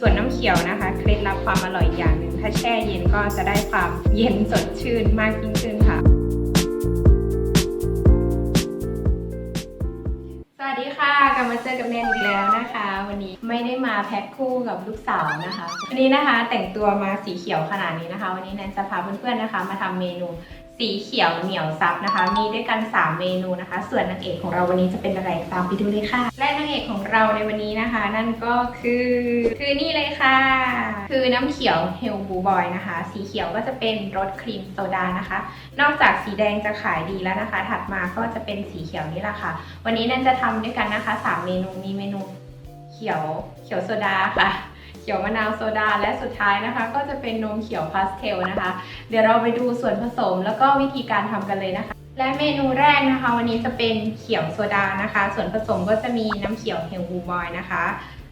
ส่วนน้ำเขียวนะคะเคล็ดลับความอร่อยอย่างหนึ่งถ้าแช่เย็นก็จะได้ความเย็นสดชื่นมากยิ่งขึ้นค่ะ สวัสดีค่ะกลับมาเจอกับแนนอีกแล้วนะคะ วันนี้ไม่ได้มาแพ็คคู่กับลูกสาวนะคะ วันนี้นะคะแต่งตัวมาสีเขียวขนาดนี้นะคะ วันนี้แนนจะพาเพื่อนๆนะคะ มาทำเมนู สีเขียวเหนียวซับนะคะ มีด้วยกัน 3 เมนูนะคะ ส่วนนางเอกของเราวันนี้จะเป็นอะไรตามไปดูเลยค่ะ และนางเอกของเราในวันนี้นะคะ นั่นก็คือคือนี่เลยค่ะ คือน้ำเขียวเฮลบูบอยนะคะ สีเขียวก็จะเป็นรสครีมโซดานะคะ นอกจากสีแดงจะขายดีแล้วนะคะ ถัดมาก็จะเป็นสีเขียวนี่แหละค่ะ วันนี้นั่นจะทำด้วยกันนะคะ 3 เมนูมีเมนูเขียวเขียวโซดาค่ะ ขียวมะนาวโซดา และสุดท้ายนะคะ ก็จะเป็นนมเขียวพาสเทลนะคะ เดี๋ยวเราไปดูส่วนผสมแล้วก็วิธีการทำกันเลยนะคะ และเมนูแรกนะคะ วันนี้จะเป็นเขียวโซดานะคะ ส่วนผสมก็จะมีน้ำเขียวเฮลบูบอยนะคะ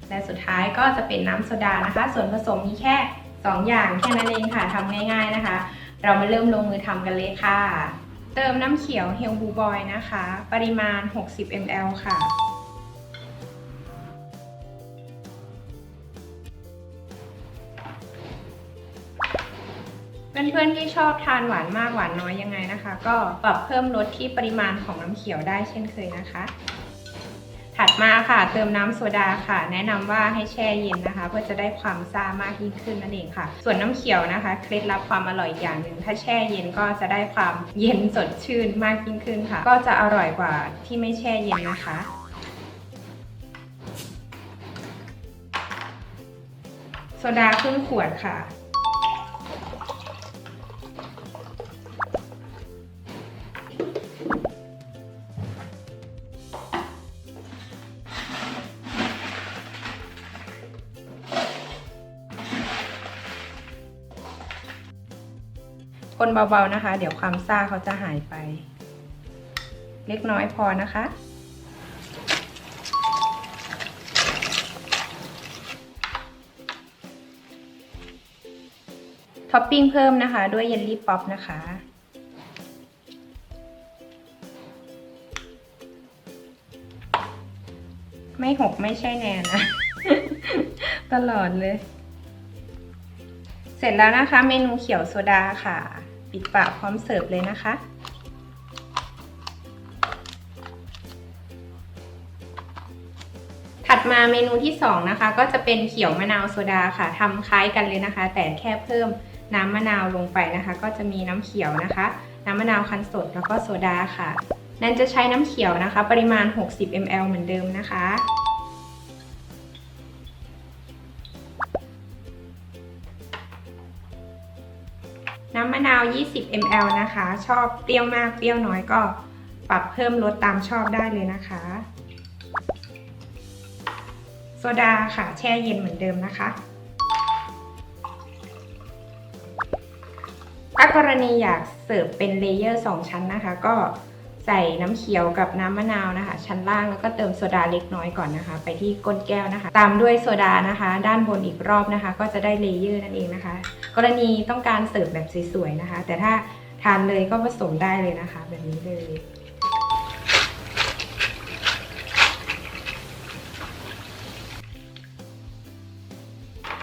และสุดท้ายก็จะเป็นน้ำโซดานะคะ ส่วนผสมมีแค่ 2 อย่างแค่นั้นเองค่ะทำง่าย ๆนะคะ เรามาเริ่มลงมือทำกันเลยค่ะ เติมน้ำเขียวเฮลบูบอยนะคะ ปริมาณ 60 ml ค่ะ เพื่อนๆที่ชอบทานหวานมากหวานน้อยยังไงนะคะ ก็ปรับเพิ่มลดที่ปริมาณของน้ำเขียวได้เช่นเคยนะคะ ถัดมาค่ะเติมน้ำโซดาค่ะ แนะนำว่าให้แช่เย็นนะคะ เพื่อจะได้ความซ่ามากยิ่งขึ้นนั่นเองค่ะ ส่วนน้ำเขียวนะคะเคล็ดลับความอร่อยอีกอย่างหนึ่งถ้าแช่เย็นก็จะได้ความเย็นสดชื่นมากยิ่งขึ้นค่ะ ก็จะอร่อยกว่าที่ไม่แช่เย็นนะคะโซดาครึ่งขวดค่ะ คนเบาๆนะคะ เดี๋ยวความซ่าเขาจะหายไป เล็กน้อยพอนะคะ ท็อปปิ้งเพิ่มนะคะ ด้วยเยลลี่ป๊อปนะคะไม่หกไม่ใช่แนนนะ ตลอดเลย เสร็จแล้วนะคะ เมนูเขียวโซดาค่ะ ปิดฝาพร้อมเสิร์ฟเลยนะคะ ถัดมาเมนูที่ 2 นะคะ ก็จะเป็นเขียวมะนาวโซดาค่ะทำคล้ายกันเลยนะคะ แต่แค่เพิ่มน้ำมะนาวลงไปนะคะ ก็จะมีน้ำเขียวนะคะ น้ำมะนาวคั้นสดแล้วก็โซดาค่ะ นันจะใช้น้ำเขียวนะคะ ปริมาณ 60 ml เหมือนเดิมนะคะ น้ำมะนาว 20 ml นะคะ ชอบเปรี้ยวมากเปรี้ยวน้อยก็ปรับเพิ่มรสตามชอบได้เลยนะคะ โซดาค่ะ แช่เย็นเหมือนเดิมนะคะถ้ากรณีอยากเสิร์ฟเป็นเลเยอร์ 2 ชั้นนะคะ ก็ ใส่น้ำเขียวกับน้ำมะนาวนะคะ ชั้นล่างแล้วก็เติมโซดาเล็กน้อยก่อนนะคะ ไปที่ก้นแก้วนะคะ ตามด้วยโซดานะคะ ด้านบนอีกรอบนะคะ ก็จะได้เลเยอร์นั่นเองนะคะ กรณีต้องการเสิร์ฟแบบสวยๆนะคะ แต่ถ้าทานเลยก็ผสมได้เลยนะคะ แบบนี้เลย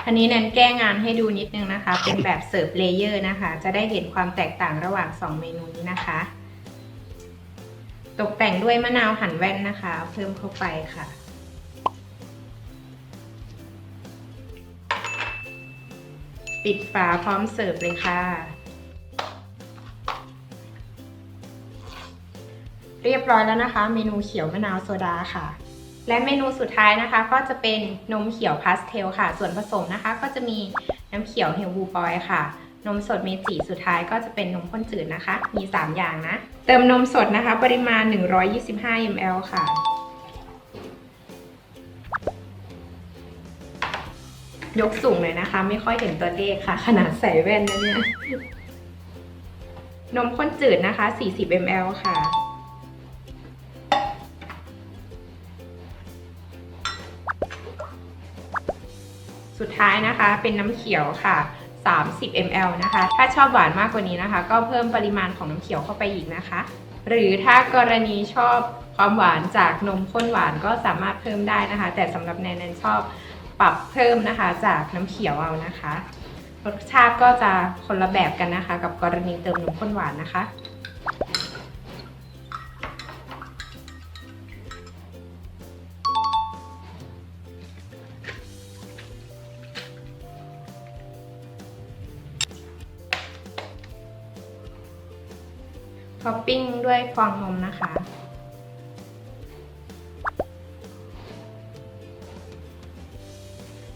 อันนี้แนนแก้งานให้ดูนิดนึงนะคะ เป็นแบบเสิร์ฟเลเยอร์นะคะ จะได้เห็นความแตกต่างระหว่าง 2 เมนูนี้นะคะ ตกแต่งด้วยมะนาวหั่นแว่นนะคะ เพิ่มเข้าไปค่ะ ปิดฝาพร้อมเสิร์ฟเลยค่ะ เรียบร้อยแล้วนะคะ เมนูเขียวมะนาวโซดาค่ะ และเมนูสุดท้ายนะคะ ก็จะเป็นนมเขียวพาสเทลค่ะ ส่วนผสมนะคะ ก็จะมีน้ำเขียวเฮลบูบอยค่ะ นมสดเมจิสุดท้ายก็จะเป็นนมข้นจืดนะคะ มี 3 อย่างนะ เติมนมสดนะคะ ปริมาณ 125 ml ค่ะ ยกสูงเลยนะคะ ไม่ค่อยเห็นตัวเลขค่ะ ขนาดใส่แว่นนะเนี่ย นมข้นจืดนะคะ 40 ml ค่ะสุดท้ายนะคะเป็นน้ำเขียวค่ะ 30 ml นะคะ ถ้าชอบหวานมากกว่านี้นะคะ ก็เพิ่มปริมาณของน้ำเขียวเข้าไปอีกนะคะ หรือถ้ากรณีชอบความหวานจากนมข้นหวานก็สามารถเพิ่มได้นะคะ แต่สำหรับแนนแนนชอบปรับเพิ่มนะคะจากน้ำเขียวเอานะคะ รสชาติก็จะคนละแบบกันนะคะ กับกรณีเติมนมข้นหวานนะคะ ท็อปปิ้งด้วยฟองนมนะคะ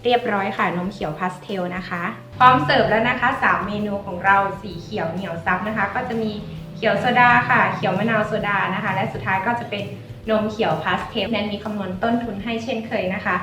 เรียบร้อยค่ะนมเขียวพาสเทลนะคะ พร้อมเสิร์ฟแล้วนะคะ3เมนูของเราสีเขียวเหนียวซับนะคะ ก็จะมีเขียวโซดาค่ะ เขียวมะนาวโซดานะคะ และสุดท้ายก็จะเป็นนมเขียวพาสเทลแนนมีคำนวณต้นทุนให้เช่นเคยนะคะ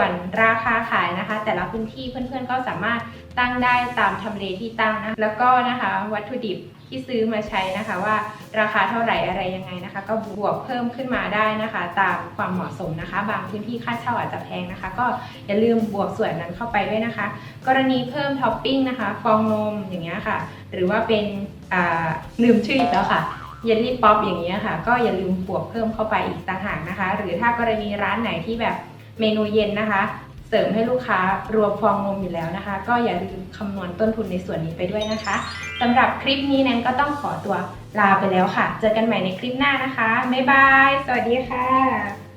ส่วนราคาขายนะคะ แต่ละพื้นที่เพื่อนๆก็สามารถตั้งได้ตามทำเลที่ตั้งนะแล้วก็นะคะวัตถุดิบที่ซื้อมาใช้นะคะว่าราคาเท่าไหร่อะไรยังไงนะคะ ก็บวกเพิ่มขึ้นมาได้นะคะ ตามความเหมาะสมนะคะ บางพื้นที่ค่าเช่าอาจจะแพงนะคะ ก็อย่าลืมบวกส่วนนั้นเข้าไปด้วยนะคะ กรณีเพิ่มท็อปปิ้งนะคะฟองนมอย่างเงี้ยค่ะ หรือว่าเป็นอ่าลืมชื่ออีกแล้วค่ะเยลลี่ป๊อปอย่างเงี้ยค่ะ ก็อย่าลืมบวกเพิ่มเข้าไปอีกต่างหากนะคะ หรือถ้ากรณีร้านไหนที่แบบ เมนูเย็นนะคะ เสริมให้ลูกค้ารวมฟองนมอยู่แล้วนะคะ ก็อย่าลืมคำนวณต้นทุนในส่วนนี้ไปด้วยนะคะสำหรับคลิปนี้แนนก็ต้องขอตัวลาไปแล้วค่ะ เจอกันใหม่ในคลิปหน้านะคะบ๊ายบาย สวัสดีค่ะ